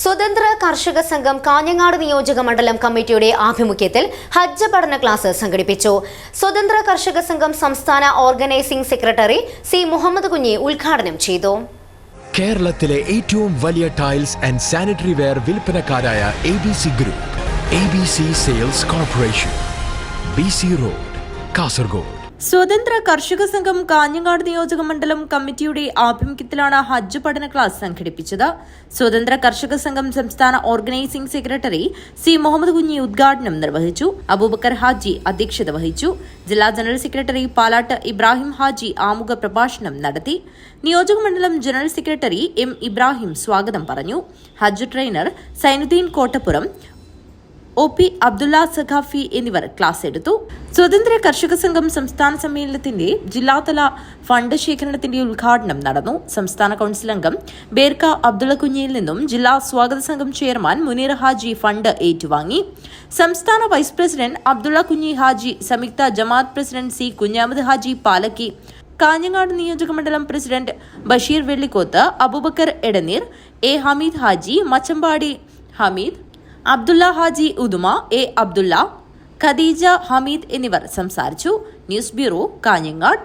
സ്വതന്ത്ര കർഷക സംഘം കാഞ്ഞങ്ങാട് നിയോജക മണ്ഡലം കമ്മിറ്റിയുടെ ആഭിമുഖ്യത്തിൽ ഹജ്ജ് പഠന ക്ലാസ് സംഘടിപ്പിച്ചു. സ്വതന്ത്ര കർഷക സംഘം സംസ്ഥാന organising secretary C Muhammad Kunhi ഉദ്ഘാടനം ചെയ്തു. കേരളത്തിലെ ഏറ്റവും വലിയ tiles and sanitary ware വിൽപ്പനക്കാരായ A B C group A B C sales corporation B C road Kasaragod. സ്വതന്ത്ര കർഷക സംഘം കാഞ്ഞങ്ങാട് നിയോജക മണ്ഡലം കമ്മിറ്റിയുടെ ആഭിമുഖ്യത്തിലാണ് ഹജ്ജ് പഠന ക്ലാസ് സംഘടിപ്പിച്ചത്. സ്വതന്ത്ര കർഷക സംഘം സംസ്ഥാന organising secretary C Muhammad Kunhi ഉദ്ഘാടനം നിർവഹിച്ചു. അബൂബക്കർ ഹാജി അധ്യക്ഷത വഹിച്ചു. ജില്ലാ ജനറൽ സെക്രട്ടറി പാലാട്ട് ഇബ്രാഹിം ഹാജി ആമുഖ പ്രഭാഷണം നടത്തി. നിയോജക മണ്ഡലം ജനറൽ സെക്രട്ടറി എം ഇബ്രാഹിം സ്വാഗതം പറഞ്ഞു. Hajj trainer Zainuddin Kottappuram O P Abdulla Saqafi എന്നിവർ ക്ലാസ് എടുത്തു. സ്വതന്ത്ര കർഷക സംഘം സംസ്ഥാന സമ്മേളനത്തിന്റെ ജില്ലാതല ഫണ്ട് ശേഖരണത്തിന്റെ ഉദ്ഘാടനം നടന്നു. സംസ്ഥാന കൌൺസിൽ അംഗം ബേർക്ക അബ്ദുള്ള കുഞ്ഞിയിൽ നിന്നും ജില്ലാ സ്വാഗത സംഘം ചെയർമാൻ മുനീർ ഹാജി ഫണ്ട് ഏറ്റുവാങ്ങി. സംസ്ഥാന വൈസ് പ്രസിഡന്റ് അബ്ദുള്ള കുഞ്ഞി ഹാജി സംയുക്ത ജമാഅത്ത് പ്രസിഡന്റ് സി കുഞ്ഞാമത് ഹാജി പാലക്കി കാഞ്ഞങ്ങാട് നിയോജക മണ്ഡലം president Basheer Vellikoth Abubakar Edneer A Hameed Haji Machampady Hameed Abdulla Haji Uduma A Abdulla Khadeeja Hameed എന്നിവർ സംസാരിച്ചു. News bureau Kanhangad.